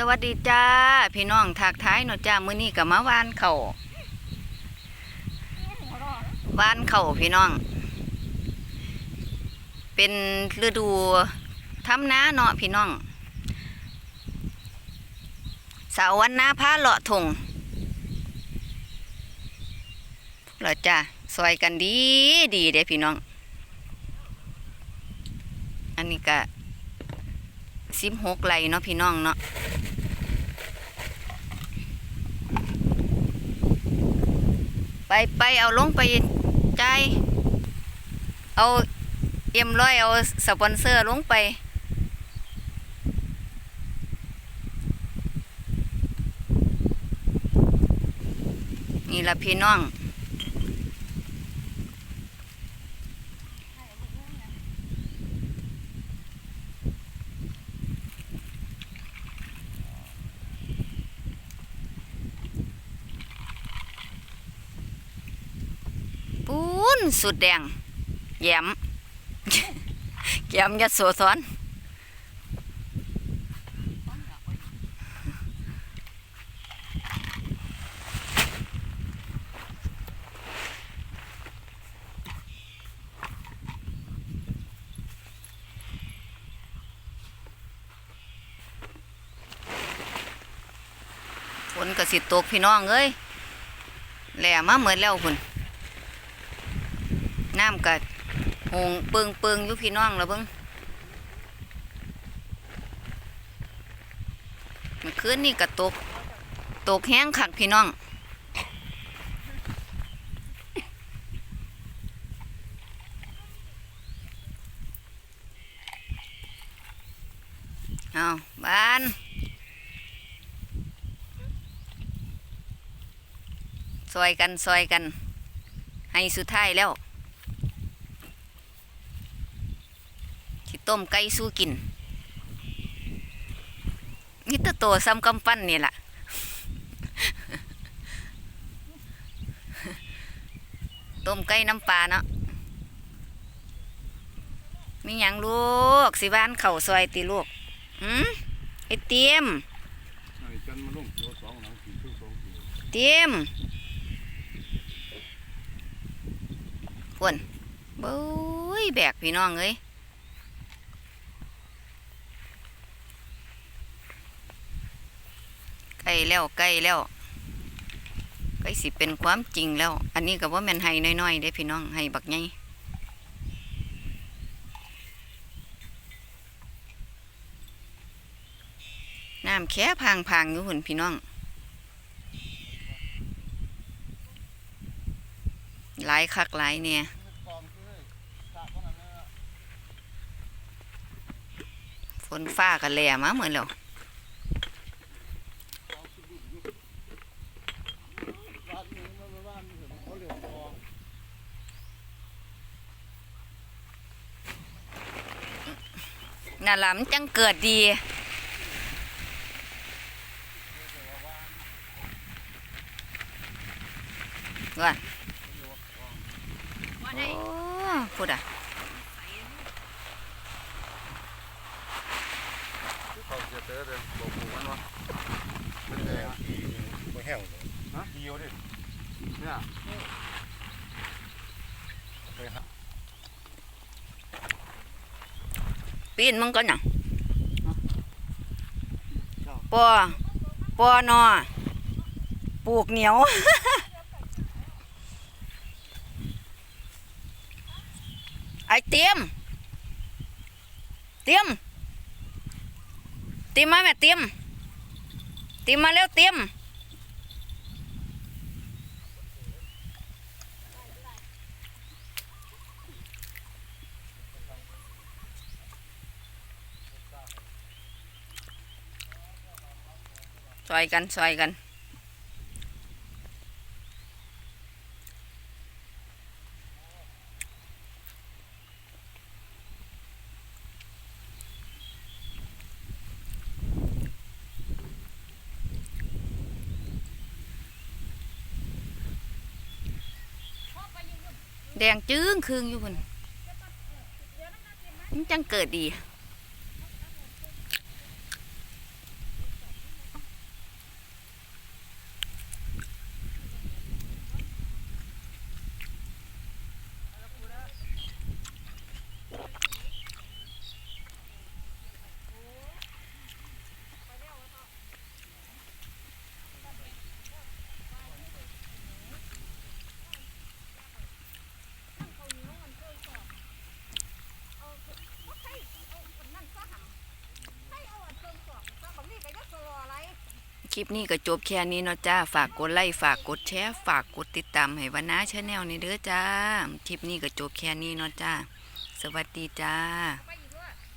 สวัสดีจ้า พี่น้องทักท้ายเนาะจ้ามื้อนี้ก็มาวานเขาวานเข่าพี่น้อง เป็นฤดูทำนาเนาะพี่น้องสาววันนาพาเลาะทงเหรอจ้าซอยกันดีดีเด้พี่น้อง อันนี้ก็สิบหกไรเนาะพี่น้องเนาะ ไปไปเอาลงไปใจเอาเอ็มร้อยเอาสปอนเซอร์ลงไป นี่ละพี่น้อง ปู นสุดแดง แยมแยมยัดโสธรฝนก็สิตกพี่น้องเอ้ยแหล่มาเหมือนแล้วคุณ น้ำกัดหงเปิงเปิงอยู่พี่น้องแล้วเบิ้งมื่อคืนนี่ก็ตก ตกแห้งขักพี่น้อง เอาบ้านซอยกันซอยกัน ให้สุดท้ายแล้ว ต้มไก่สู้กินนี่ตะโตซ้ำกำปั้นนี่แหละต้มไก่น้ำปลาเนาะมีหยังลูกสิบ้านเข่าวซอยตีลูกหืมไอเตรียมไอ้จันมาลงตัวสองหลังสี่ตัวสองสี่เตียมพวนบุ้ยแบกพี่น้องเอ้ย ใกล้แล้วใกล้แล้วใกล้สิเป็นความจริงแล้ว อันนี้ก็ว่าแมนให้น้อยๆเด้พี่น้องให้บักใหญ่น้ำแค่พางพางอยู่หุ่นพี่น้อง หลายคักหลายเนี่ยฝนฟ้ากันแหล่มาเหมือนแล้ว น่าหลำจังเกิดดีว่าโอ้พูดอะเขาจะเจอเลยบอกหมูมันวะเป็นแดงขี่ไม่แห้งเลยฮะขี่เอาดิเนี่ยไปหา ปีนมึงก่อนน่ะปอปอนอปลูกเหนียว ไอเตรียม เตรียม เตรียมมาแม่เตรียม เตรียมมาแล้วเตรียม ซอยกันซอยกัน แดงจึ้งคืงอยู่พุ่นมันจังเกิดดี คลิปนี้ก็จบแค่นี้เนาะจ้า ฝากกดไลค์ฝากกดแชร์ฝากกดติดตามให้วันน้าชาแนลนี่เด้อจ้า คลิปนี้ก็จบแค่นี้เนาะจ้า สวัสดีจ้า